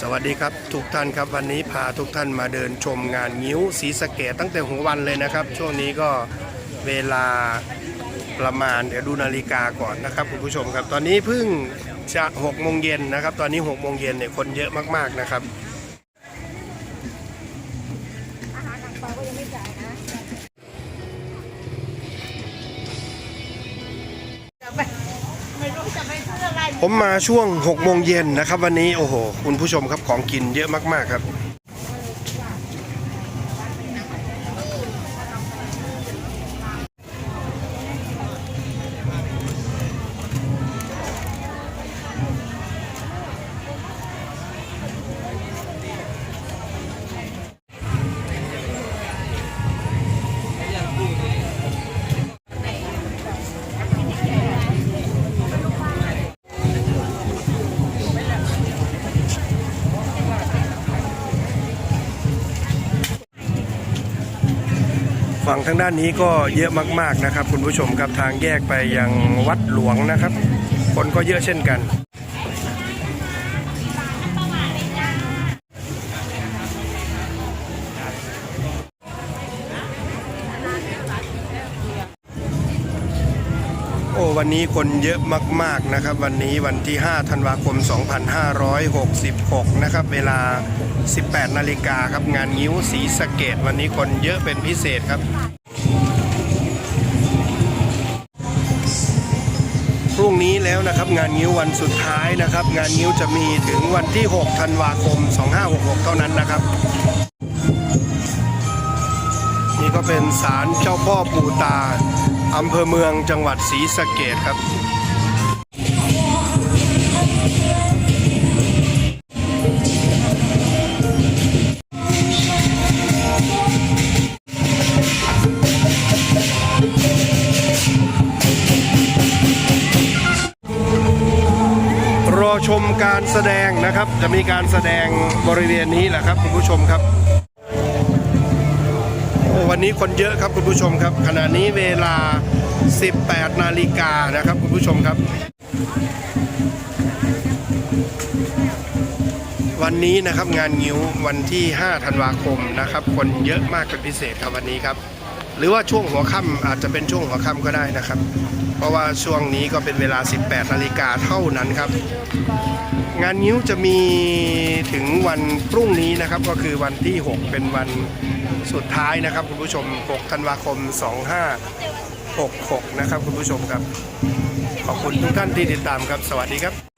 สวัสดีครับทุกท่านครับวันนี้พาทุกท่านมาเดินชมงานงิ้วศรีสะเกดตั้งแต่หัววันเลยนะครับ ช่วงนี้ก็เวลาประมาณเดี๋ยวดูนาฬิกาก่อนนะครับคุณผู้ชมครับ ตอนนี้เพิ่งจะ6โมงเย็นนะครับ ตอนนี้6โมงเย็นเนี่ยคนเยอะมากๆนะครับอาหารหลังปอก็ยังไม่จ่ายนะจะไปไม่ ผมมาช่วง6โมงเย็นนะครับ วันนี้โอ้โห คุณผู้ชมครับของกินเยอะมากๆครับ ฝั่งทางด้านนี้ก็เยอะมาก ๆนะครับ คุณผู้ชมครับทางแยกไปยังวัดหลวงนะครับ คนก็เยอะเช่นกัน วันนี้คนเยอะมาก ๆ นะครับ วันนี้วันที่ 5 ธันวาคม 2566 นะครับ เวลา 18 นาฬิกาครับ งานงิ้วสีสะเกตวันนี้คนเยอะเป็นพิเศษครับ พรุ่งนี้แล้วนะครับ งานงิ้ววันสุดท้ายนะครับ งานงิ้วจะมีถึงวันที่ 6 ธันวาคม 2566 เท่านั้นนะครับนี่ก็เป็นศาลเจ้าพ่อปู่ตา อำเภอเมืองจังหวัดศรีสะเกดครับ รอชมการแสดงนะครับ จะมีการแสดงบริเวณนี้แหละครับคุณผู้ชมครับ วันนี้คนเยอะครับคุณผู้ชมครับ ขณะนี้เวลา 18 นาฬิกานะครับคุณผู้ชมครับ วันนี้นะครับงานงิ้ววันที่ 5 ธันวาคมนะครับ คนเยอะมากเป็นพิเศษครับวันนี้ครับ หรือว่าช่วงหัวค่ำอาจจะเป็นช่วงหัวค่ำก็ได้นะครับ เพราะว่าช่วงนี้ก็เป็นเวลา 18นาฬิกาเท่านั้นครับ งานงิ้วจะมีถึงวันพรุ่งนี้นะครับ ก็คือวันที่ 6 เป็นวันสุดท้ายนะครับ คุณผู้ชม 6 ธันวาคม 2566 นะครับ คุณผู้ชมครับ ขอบคุณทุกท่านที่ติดตามครับ สวัสดีครับ